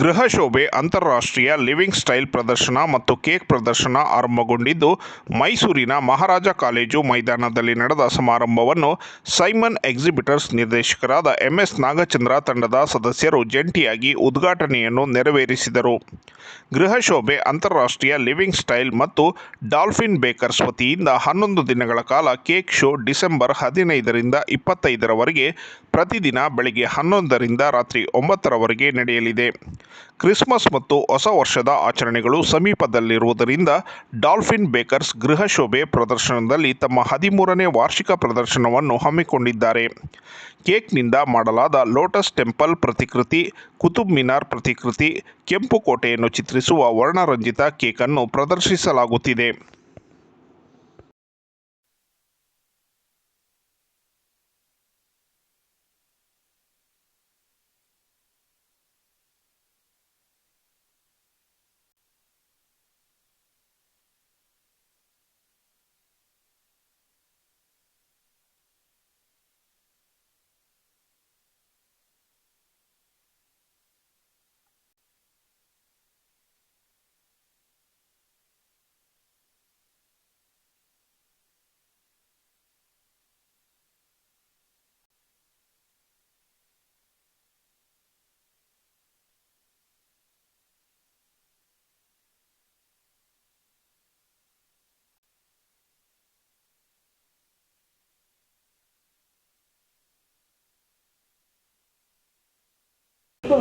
ಗೃಹ ಶೋಭೆ, ಅಂತಾರಾಷ್ಟ್ರೀಯ ಲಿವಿಂಗ್ ಸ್ಟೈಲ್ ಪ್ರದರ್ಶನ ಮತ್ತು ಕೇಕ್ ಪ್ರದರ್ಶನ ಆರಂಭಗೊಂಡಿದ್ದು, ಮೈಸೂರಿನ ಮಹಾರಾಜ ಕಾಲೇಜು ಮೈದಾನದಲ್ಲಿ ನಡೆದ ಸಮಾರಂಭವನ್ನು ಸೈಮನ್ ಎಕ್ಸಿಬಿಟರ್ಸ್ ನಿರ್ದೇಶಕರಾದ ಎಂಎಸ್ ನಾಗಚಂದ್ರ ತಂಡದ ಸದಸ್ಯರು ಜಂಟಿಯಾಗಿ ಉದ್ಘಾಟನೆಯನ್ನು ನೆರವೇರಿಸಿದರು. ಗೃಹ ಶೋಭೆ, ಅಂತಾರಾಷ್ಟ್ರೀಯ ಲಿವಿಂಗ್ ಸ್ಟೈಲ್ ಮತ್ತು ಡಾಲ್ಫಿನ್ ಬೇಕರ್ಸ್ ವತಿಯಿಂದ ಹನ್ನೊಂದು ದಿನಗಳ ಕಾಲ ಕೇಕ್ ಶೋ ಡಿಸೆಂಬರ್ ಹದಿನೈದರಿಂದ ಇಪ್ಪತ್ತೈದರವರೆಗೆ, ಪ್ರತಿದಿನ ಬೆಳಗ್ಗೆ ಹನ್ನೊಂದರಿಂದ ರಾತ್ರಿ ಒಂಬತ್ತರವರೆಗೆ ನಡೆಯಲಿದೆ. ಕ್ರಿಸ್ಮಸ್ ಮತ್ತು ಹೊಸ ವರ್ಷದ ಆಚರಣೆಗಳು ಸಮೀಪದಲ್ಲಿರುವುದರಿಂದ ಡಾಲ್ಫಿನ್ ಬೇಕರ್ಸ್ ಗೃಹ ಶೋಭೆ ಪ್ರದರ್ಶನದಲ್ಲಿ ತಮ್ಮ ಹದಿಮೂರನೇ ವಾರ್ಷಿಕ ಪ್ರದರ್ಶನವನ್ನು ಹಮ್ಮಿಕೊಂಡಿದ್ದಾರೆ. ಕೇಕ್ನಿಂದ ಮಾಡಲಾದ ಲೋಟಸ್ ಟೆಂಪಲ್ ಪ್ರತಿಕೃತಿ, ಕುತುಬ್ ಮಿನಾರ್ ಪ್ರತಿಕೃತಿ, ಕೆಂಪು ಕೋಟೆಯನ್ನು ಚಿತ್ರಿಸುವ ವರ್ಣರಂಜಿತ ಕೇಕನ್ನು ಪ್ರದರ್ಶಿಸಲಾಗುತ್ತಿದೆ.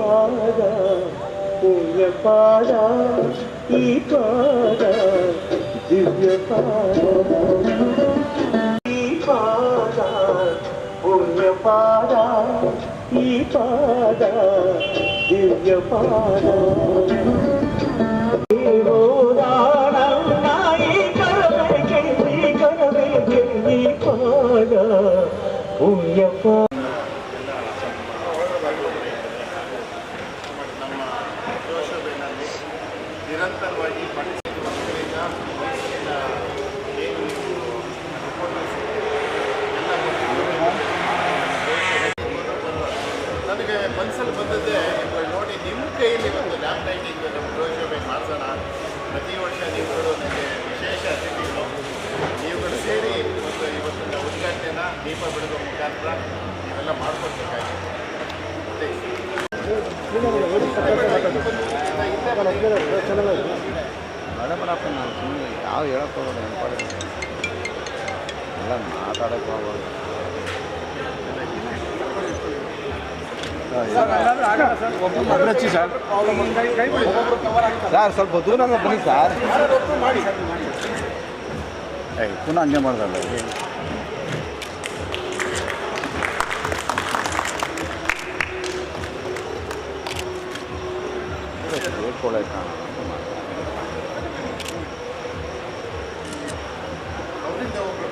పాడగా పుణ్య పాడ ఈ పాడ దివ్య పాడ. ఈ పాడ పుణ్య పాడ ఈ పాడ దివ్య పాడ. పుణ్య పాడ ನಿರಂತರವಾಗಿ ಪಡಿಸಿದ ಮಕ್ಕಳಿಂದ ಏನು ಎಲ್ಲ ನನಗೆ ಮನಸ್ಸಲ್ಲಿ ಬಂದದ್ದೇ ಇವಾಗ ನೋಡಿ, ನಿಮ್ಮ ಕೈಯಲ್ಲಿ ಒಂದು ಲ್ಯಾಬ್ ಲೈಟಿಂಗ್ ನಮ್ಮ ಜೋಶೋಬೆ ಮಾಡ್ಸೋಣ. ಪ್ರತಿ ವರ್ಷ ನೀವುಗಳು ನನಗೆ ವಿಶೇಷ ಅತಿಥಿಗಳು. ನೀವುಗಳು ಸೇರಿ ಒಂದು ಇವತ್ತಿನ ಉದ್ಘಾಟನೆನ ದೀಪ ಬಿಡುವ ಮುಖಾಂತರ ನೀವೆಲ್ಲ ಮಾಡ್ಕೊಡ್ಬೇಕಾಗಿದೆ ಮೇಡಮನಪ್ಪ ನಾನು ಸುಮ್ಮನೆ ಯಾವ ಹೇಳಕ್ಕೆ ಹೋಗೋದು ನೆನಪಾಡಿ ಎಲ್ಲ ಮಾತಾಡೋಕ್ಕೆ ಹೋಗೋದು ಸರ್ ಸ್ವಲ್ಪ ದೂರ ಬನ್ನಿ ಸರ್. ಏ ಪುನಃ ಹಂಗೆ ಮಾಡ್ದಲ್ಲ. ಹೇಳ್ಕೊಳ್ಳೋಕೆ ಅವರಿಂದ ಒಬ್ಬರು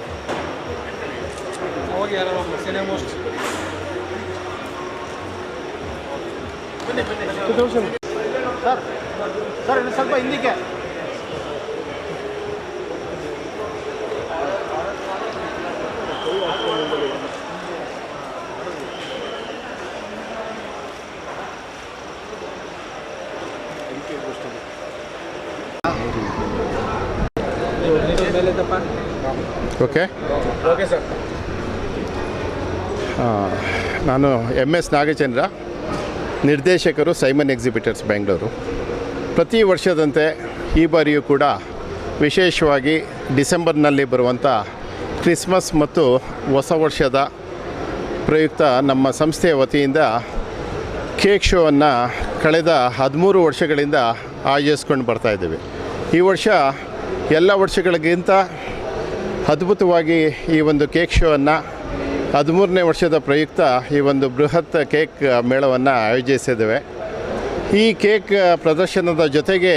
ಬನ್ನಿ ಬನ್ನಿ ಸರ್ ಸರ್ ಇನ್ನು ಸ್ವಲ್ಪ ಹಿಂದಕ್ಕೆ. ಓಕೆ. ಆ, ನಾನು ಎಂ ಎಸ್ ನಾಗಚಂದ್ರ ನಿರ್ದೇಶಕರು ಸೈಮನ್ ಎಕ್ಸಿಬಿಟರ್ಸ್ ಬೆಂಗಳೂರು. ಪ್ರತಿ ವರ್ಷದಂತೆ ಈ ಬಾರಿಯೂ ಕೂಡ ವಿಶೇಷವಾಗಿ ಡಿಸೆಂಬರ್ನಲ್ಲಿ ಬರುವಂಥ ಕ್ರಿಸ್ಮಸ್ ಮತ್ತು ಹೊಸ ವರ್ಷದ ಪ್ರಯುಕ್ತ ನಮ್ಮ ಸಂಸ್ಥೆಯ ವತಿಯಿಂದ ಕೇಕ್ ಶೋವನ್ನು ಕಳೆದ ಹದಿಮೂರು ವರ್ಷಗಳಿಂದ ಆಯೋಜಿಸ್ಕೊಂಡು ಬರ್ತಾಯಿದ್ದೀವಿ ಈ ವರ್ಷ ಎಲ್ಲ ವರ್ಷಗಳಿಗಿಂತ ಅದ್ಭುತವಾಗಿ ಈ ಒಂದು ಕೇಕ್ ಶೋವನ್ನು ಹದಿಮೂರನೇ ವರ್ಷದ ಪ್ರಯುಕ್ತ ಈ ಒಂದು ಬೃಹತ್ ಕೇಕ್ ಮೇಳವನ್ನು ಆಯೋಜಿಸಿದ್ದೇವೆ. ಈ ಕೇಕ್ ಪ್ರದರ್ಶನದ ಜೊತೆಗೆ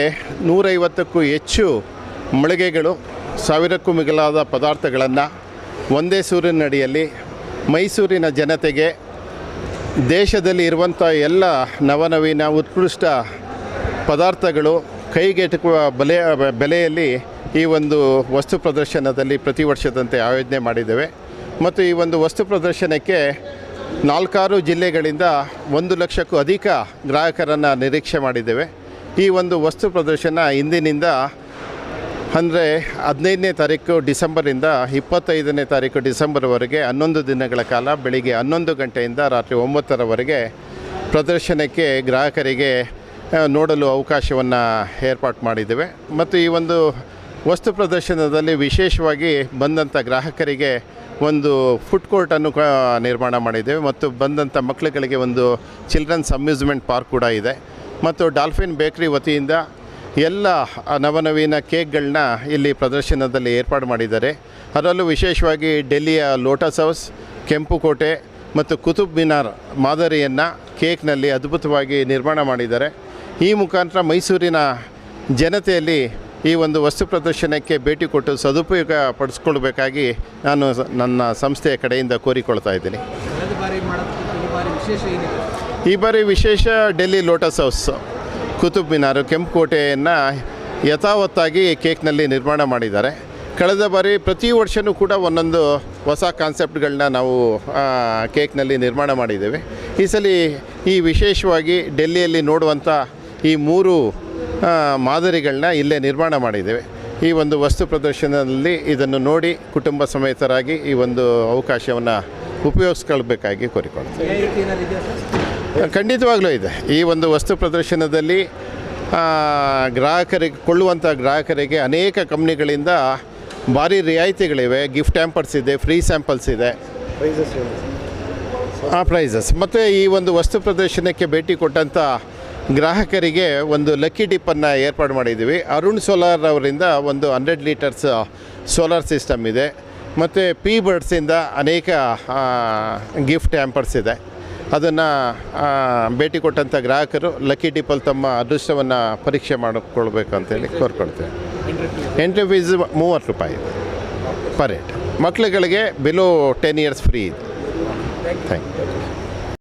ನೂರೈವತ್ತಕ್ಕೂ ಹೆಚ್ಚು ಮಳಿಗೆಗಳು, ಸಾವಿರಕ್ಕೂ ಮಿಗಿಲಾದ ಪದಾರ್ಥಗಳನ್ನು ಒಂದೇ ಸೂರಿನಡಿಯಲ್ಲಿ ಮೈಸೂರಿನ ಜನತೆಗೆ ದೇಶದಲ್ಲಿ ಇರುವಂಥ ಎಲ್ಲ ನವನವೀನ ಉತ್ಕೃಷ್ಟ ಪದಾರ್ಥಗಳು ಕೈಗೆಟುಕುವ ಬೆಲೆ, ಬೆಲೆಯಲ್ಲಿ ಈ ಒಂದು ವಸ್ತು ಪ್ರದರ್ಶನದಲ್ಲಿ ಪ್ರತಿ ವರ್ಷದಂತೆ ಆಯೋಜನೆ ಮಾಡಿದ್ದೇವೆ. ಮತ್ತು ಈ ಒಂದು ವಸ್ತು ಪ್ರದರ್ಶನಕ್ಕೆ ನಾಲ್ಕಾರು ಜಿಲ್ಲೆಗಳಿಂದ ಒಂದು ಲಕ್ಷಕ್ಕೂ ಅಧಿಕ ಗ್ರಾಹಕರನ್ನು ನಿರೀಕ್ಷೆ ಮಾಡಿದ್ದೇವೆ. ಈ ಒಂದು ವಸ್ತು ಪ್ರದರ್ಶನ ಇಂದಿನಿಂದ ಅಂದರೆ ಹದಿನೈದನೇ ತಾರೀಕು ಡಿಸೆಂಬರಿಂದ ಇಪ್ಪತ್ತೈದನೇ ತಾರೀಕು ಡಿಸೆಂಬರ್ವರೆಗೆ ಹನ್ನೊಂದು ದಿನಗಳ ಕಾಲ ಬೆಳಿಗ್ಗೆ ಹನ್ನೊಂದು ಗಂಟೆಯಿಂದ ರಾತ್ರಿ ಒಂಬತ್ತರವರೆಗೆ ಪ್ರದರ್ಶನಕ್ಕೆ ಗ್ರಾಹಕರಿಗೆ ನೋಡಲು ಅವಕಾಶವನ್ನು ಏರ್ಪಾಟ್ ಮಾಡಿದ್ದೇವೆ. ಮತ್ತು ಈ ಒಂದು ವಸ್ತು ಪ್ರದರ್ಶನದಲ್ಲಿ ವಿಶೇಷವಾಗಿ ಬಂದಂಥ ಗ್ರಾಹಕರಿಗೆ ಒಂದು ಫುಡ್ ಕೋರ್ಟನ್ನು ನಿರ್ಮಾಣ ಮಾಡಿದ್ದೇವೆ. ಮತ್ತು ಬಂದಂಥ ಮಕ್ಕಳುಗಳಿಗೆ ಒಂದು ಚಿಲ್ಡ್ರನ್ಸ್ ಅಮ್ಯೂಸ್ಮೆಂಟ್ ಪಾರ್ಕ್ ಕೂಡ ಇದೆ. ಮತ್ತು ಡಾಲ್ಫಿನ್ ಬೇಕ್ರಿ ವತಿಯಿಂದ ಎಲ್ಲ ನವನವೀನ ಕೇಕ್ಗಳನ್ನ ಇಲ್ಲಿ ಪ್ರದರ್ಶನದಲ್ಲಿ ಏರ್ಪಾಡು ಮಾಡಿದ್ದಾರೆ. ಅದರಲ್ಲೂ ವಿಶೇಷವಾಗಿ ಡೆಲ್ಲಿಯ ಲೋಟಸ್ ಹೌಸ್ ಕೆಂಪುಕೋಟೆ ಮತ್ತು ಕುತುಬ್ ಮಿನಾರ್ ಮಾದರಿಯನ್ನು ಕೇಕ್ನಲ್ಲಿ ಅದ್ಭುತವಾಗಿ ನಿರ್ಮಾಣ ಮಾಡಿದ್ದಾರೆ. ಈ ಮುಖಾಂತರ ಮೈಸೂರಿನ ಜನತೆಯಲ್ಲಿ ಈ ಒಂದು ವಸ್ತು ಪ್ರದರ್ಶನಕ್ಕೆ ಭೇಟಿ ಕೊಟ್ಟು ಸದುಪಯೋಗ ಪಡಿಸ್ಕೊಳ್ಬೇಕಾಗಿ ನಾನು ನನ್ನ ಸಂಸ್ಥೆಯ ಕಡೆಯಿಂದ ಕೋರಿಕೊಳ್ತಾ ಇದ್ದೀನಿ. ಈ ಬಾರಿ ವಿಶೇಷ ಡೆಲ್ಲಿ ಲೋಟಸ್ ಹೌಸ್. ಕುತುಬ್ ಮಿನಾರು ಕೆಂಪುಕೋಟೆಯನ್ನು ಯಥಾವತ್ತಾಗಿ ಕೇಕ್ನಲ್ಲಿ ನಿರ್ಮಾಣ ಮಾಡಿದ್ದಾರೆ. ಕಳೆದ ಬಾರಿ ಪ್ರತಿ ವರ್ಷವೂ ಕೂಡ ಒಂದೊಂದು ಹೊಸ ಕಾನ್ಸೆಪ್ಟ್ಗಳನ್ನ ನಾವು ಕೇಕ್ನಲ್ಲಿ ನಿರ್ಮಾಣ ಮಾಡಿದ್ದೇವೆ. ಈ ಸಲ ಈ ವಿಶೇಷವಾಗಿ ಡೆಲ್ಲಿಯಲ್ಲಿ ನೋಡುವಂಥ ಈ ಮೂರು ಮಾದರಿಗಳನ್ನ ಇಲ್ಲೇ ನಿರ್ಮಾಣ ಮಾಡಿದ್ದೇವೆ. ಈ ಒಂದು ವಸ್ತು ಪ್ರದರ್ಶನದಲ್ಲಿ ಇದನ್ನು ನೋಡಿ ಕುಟುಂಬ ಸಮೇತರಾಗಿ ಈ ಒಂದು ಅವಕಾಶವನ್ನು ಉಪಯೋಗಿಸ್ಕೊಳ್ಬೇಕಾಗಿ ಕೋರಿಕೊಳ್ತೇವೆ ಖಂಡಿತವಾಗ್ಲೂ ಇದೆ. ಈ ಒಂದು ವಸ್ತು ಪ್ರದರ್ಶನದಲ್ಲಿ ಗ್ರಾಹಕರಿಗೆ ಕೊಳ್ಳುವಂಥ ಗ್ರಾಹಕರಿಗೆ ಅನೇಕ ಕಂಪ್ನಿಗಳಿಂದ ಭಾರಿ ರಿಯಾಯಿತಿಗಳಿವೆ. ಗಿಫ್ಟ್ ಟ್ಯಾಂಪರ್ಸ್ ಇದೆ ಫ್ರೀ ಸ್ಯಾಂಪಲ್ಸ್ ಇದೆ. ಆ ಪ್ರೈಸಸ್ ಮತ್ತು ಈ ಒಂದು ವಸ್ತು ಪ್ರದರ್ಶನಕ್ಕೆ ಭೇಟಿ ಕೊಟ್ಟಂಥ ಗ್ರಾಹಕರಿಗೆ ಒಂದು ಲಕ್ಕಿ ಡಿಪ್ಪನ್ನು ಏರ್ಪಾಡು ಮಾಡಿದ್ದೀವಿ. ಅರುಣ್ ಸೋಲಾರ್ ಅವರಿಂದ ಒಂದು ಹಂಡ್ರೆಡ್ ಲೀಟರ್ಸ್ ಸೋಲಾರ್ ಸಿಸ್ಟಮ್ ಇದೆ. ಮತ್ತು ಪಿ ಬರ್ಡ್ಸಿಂದ ಅನೇಕ ಗಿಫ್ಟ್ ಟ್ಯಾಂಪರ್ಸ್ ಇದೆ. ಅದನ್ನು ಭೇಟಿ ಕೊಟ್ಟಂಥ ಗ್ರಾಹಕರು ಲಕ್ಕಿ ಡಿಪಲ್ ತಮ್ಮ ಅದೃಷ್ಟವನ್ನು ಪರೀಕ್ಷೆ ಮಾಡಿಕೊಳ್ಬೇಕು ಅಂತೇಳಿ ಕೋರ್ಕೊಳ್ತೇವೆ. ಎಂಟ್ರಿ ಫೀಸ್ ಮೂವತ್ತು ರೂಪಾಯಿ ಪರ್ ಹೆಡ್ ಮಕ್ಕಳುಗಳಿಗೆ ಬಿಲೋ ಟೆನ್ ಇಯರ್ಸ್ ಫ್ರೀ ಇದೆ. Thank you